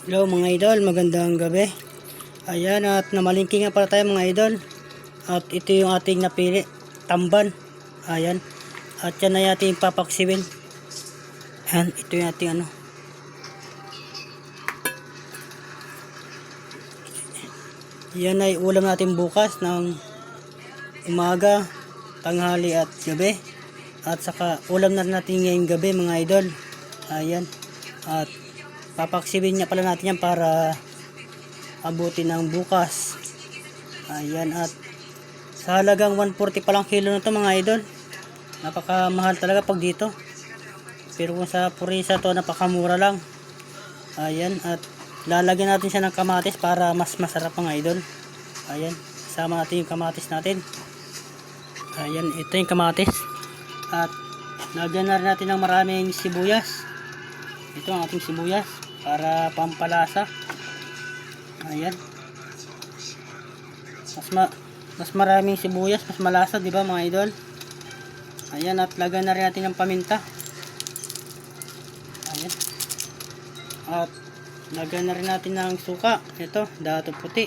Hello mga idol, magandang gabi. Ayan at namalingki nga pala tayo mga idol. At ito yung ating napili, tamban. Ayan. At yan ay ating papaksiwin. Ayan, ito yung ating ano. Yan ay ulam natin bukas ng umaga, tanghali at gabi. At saka ulam na natin ngayong gabi mga idol. Ayan. At papaksibin niya pala natin yan para abutin ng bukas. Ayan at sa halagang 140 pa lang kilo na to mga idol. Napakamahal talaga pag dito. Pero kung sa Purisa to napakamura lang. Ayan at lalagyan natin siya ng kamatis para mas masarap mga idol. Ayan, sama natin yung kamatis natin. Ayan, ito yung kamatis. At lagyan na rin natin ng maraming sibuyas. Ito ang ating sibuyas para pampalasa. Ayan. Mas ma mas maraming sibuyas, mas malasa, 'di ba mga idol? Ayan at lagyan na rin natin ng paminta. Ayan. At lagyan na rin natin ng suka. Ito, dato puti.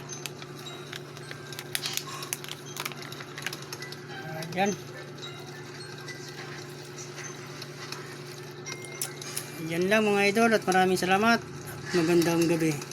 Ayan. Yan lang mga idol at maraming salamat. Magandang gabi.